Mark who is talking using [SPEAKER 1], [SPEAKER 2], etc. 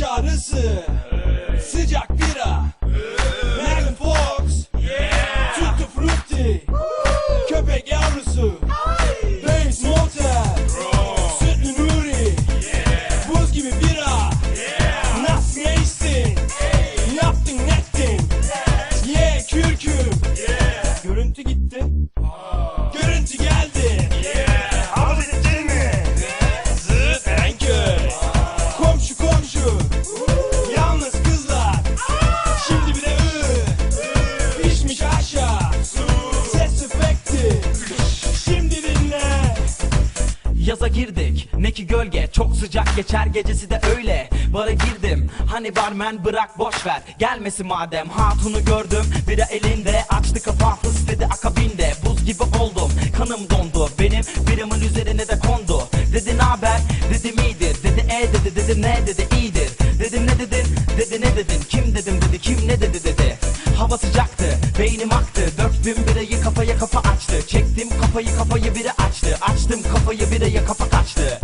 [SPEAKER 1] yarısı Sıcak bira Megan Fox Tutti Frutti Köpek yavrusu Bates Motel Sütlü Nuri Buz gibi bira Nasıl geçtin Yaptın nettin Yeah kürküm Görüntü gitti
[SPEAKER 2] Yaza girdik ne ki gölge çok sıcak geçer gecesi de öyle. Bara girdim hani barmen bırak boş ver. Gelmesin madem hatunu gördüm biri elinde. Açtı kapağı fıs dedi akabinde. Buz gibi oldum kanım dondu. Benim birimin üzerine de kondu. Dedi naber dedim iyidir. Dedi e dedi dedim ne? Dedi iyidir. Dedim ne dedin? Dedi ne dedin? Kim dedim? Dedi kim ne dedi? Dedi. Hava beynim aktı Döktüm birayı kafaya kafa açtı. Çektim kafayı kafayı biri açtı. Açtım kafayı biraya kafa kaçtı